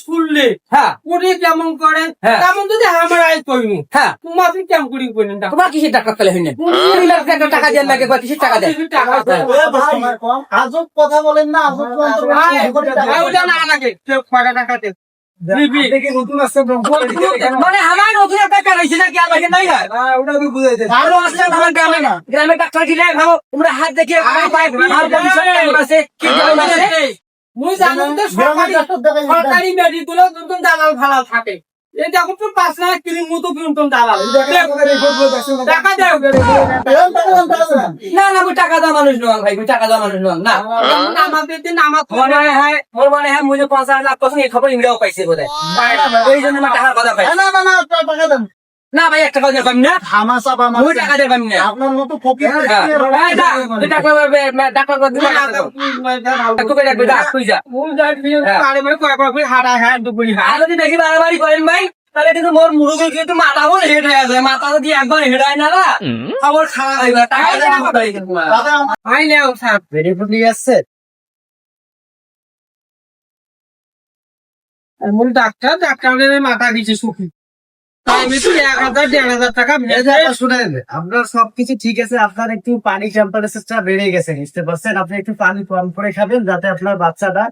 শুনলে। হ্যাঁ। করে কেমন করে হ্যাঁ। তেমন যদি আমার আয় করিনি হ্যাঁ। তোমার কেমন করি করেন তোমার কিসের টাকা তাহলে হইনি টাকা টাকা দেন লাগে বা কিসের টাকা দেন? আজব কথা বলেন না আজব না লাগে কেউ কয়টা টাকা দে মানে আমার নতুন একটা নাকি? আমাকে নাই? হয় ওটা আমি বুঝাইতে আরও আসলে আমার গ্রামে না। গ্রামে ডাক্তার দিলে ভাবো তোমরা হাত দেখে আছে? কি আছে? মুই জানো তো সরকারি সরকারি মেডিকেল নতুন দালাল থাকে। এই দেখো তো পাঁচ লাখ কিলিং মতো দালাল। টাকা দেও। না না টাকা দেওয়া মানুষ নয় ভাই টাকা দেওয়া মানুষ নয়। না আমাদের দিন আমার মনে হয় হ্যাঁ মোর মনে হয় মুঝে পঞ্চাশ লাখ কখন এই খবর ইংরেও পাইছে বোধ এই জন্য আমার টাকার কথা পাই না না না টাকা দেন না ভাই একটা কথা পাবি না। টাকা পাবি না। আপনার মতো ফকির হ্যাঁ। যা, তুই টাকা পাবে, ডাক্তার করে দিবে, টাকা দাও। তোকে ডাকবে, ডাক, তুই যা। আর যদি বেশি বাড়াবাড়ি করেন ভাই তাহলে কিন্তু মোর মুরগি কিন্তু মাথা বল হেট হয়ে আছে মাথা যদি একবার হেট হয় না না খবর খারাপ হয়ে যাবে টাকা দেওয়া কথা হয়ে গেছে তোমার। দাদা আমার ভেরিফিকেশন আসছে। ডাক্তার ডাক্তারের মাথা দিছে সুখী। আপনার সবকিছু ঠিক আছে আপনার একটু পানি টেম্পারেচারটা বেড়ে গেছে বুঝতে পারছেন? আপনি একটু পানি কম করে খাবেন যাতে আপনার বাচ্চাটা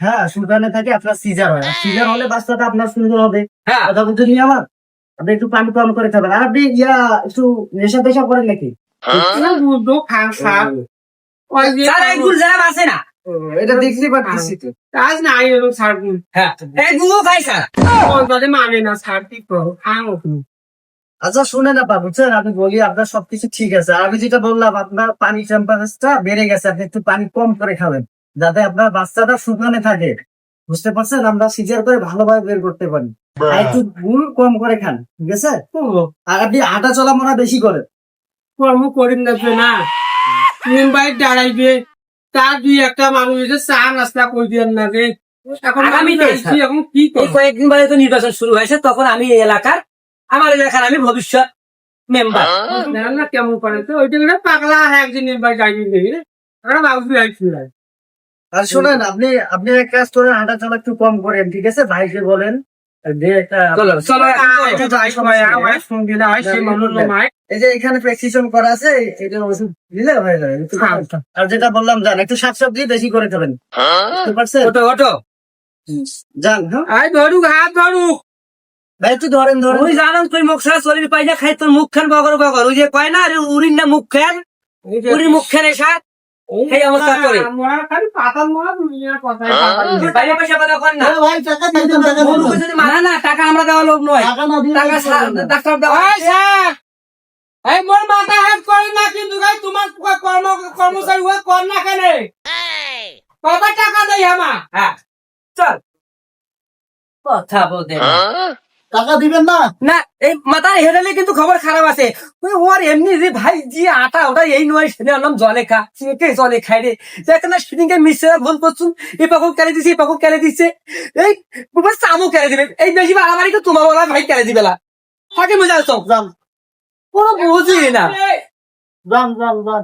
হ্যাঁ সুদানে থাকে আপনার সিজার হয়। সিজার হলে বাচ্চাটা আপনার সুন্দর হবে। হ্যাঁ। কথা নিয়ে আমার? আপনি একটু পানি কম করে খাবেন। আর আপনি ইয়া একটু নেশা টেশা করেন নাকি? বুঝলো খান খান ওই যে স্যার এই গুল যারা আছে না? এটা দেখতে পাচ্ছি তো। কাজ নাই এরকম ছাড় হ্যাঁ। এই গুলো খাই স্যার মানে না কি আচ্ছা শুনে না বাবু বুঝছেন আমি বলি আপনার সবকিছু ঠিক আছে। আমি যেটা বললাম আপনার পানি টেম্পারেচারটা বেড়ে গেছে আপনি একটু পানি কম করে খাবেন যাতে আপনার বাচ্চাটা শুকানে থাকে। বুঝতে পারছেন? আমরা সিজার করে ভালোভাবে বের করতে পারি। আর একটু গুড় কম করে খান ঠিক আছে? আর আপনি হাঁটা চলা মরা বেশি করেন। কর্ম করেন না না। মুম্বাই দাঁড়াইবে তার দুই একটা মানুষ এসে চা নাস্তা করে না রে এখন আমি আগামীতে, যাচ্ছি, এখন কি এই করব কয়েকদিন বাদে তো নির্বাচন শুরু হয়েছে তখন আমি এই এলাকার আমার এলাকার আমি ভবিষ্যৎ মেম্বার না কেমন করে তো? ওইটা করে পাগলা একজন ওরা বাবু আর শুনেন আপনি আপনি এক কাজ করেন হাঁটা চলা একটু কম করেন ঠিক আছে? ভাইকে বলেন। যে একটা চলো চলো। আমার সঙ্গে না সে মানুষ নয় এই যে এখানে প্রেসক্রিপশন করা আছে এটার ওষুধ দিলে হয়ে যাবে। আর যেটা বললাম যান একটু শাকসবজি বেশি করে খাবেন। ওটো ওটো যান হ্যাঁ? ধরুক হাত ধরুক। ভাই একটু ধরেন ধরেন। ওই জানো তুই মুখ শরীর পাই না খাই তোর মুখ খান বগর বগর। ওই যে কয় না উড়ির না মুখ খান উড়ির মুখ খান এসা। এই অবস্থা করে। না। টাকা দিয়ে দিয়ে না আমরা দেওয়া লোক নয়। টাকা না দিয়ে টাকা সা- ডাক্তার দেওয়া এই মোর মাথা হাত করে না কিন্তু তোমার কর্ম কর্মচারী হয়ে কর না কেন? কত টাকা দেই আমা হ্যাঁ চল। কথা বলতে। টাকা দিবেন না? না এই মাথা হেরালে কিন্তু খবর খারাপ আছে। ওর এমনি যে ভাই যে আটা ওটা এই নয় সেটা আনলাম জলে খা কে জলে খাই রে। দেখেন না এর মিশ্রা ভুল করছুন এ পাখক কেলে দিছে এ পাখক কেলে দিছে। এই বাবা চামু কেলে দিবে। এই বেশি বাড়াবাড়ি তো তোমার বলা ভাই কেলে দিবে না। হাকে মজা আসো যান কোনো বুঝি না। যান যান যান।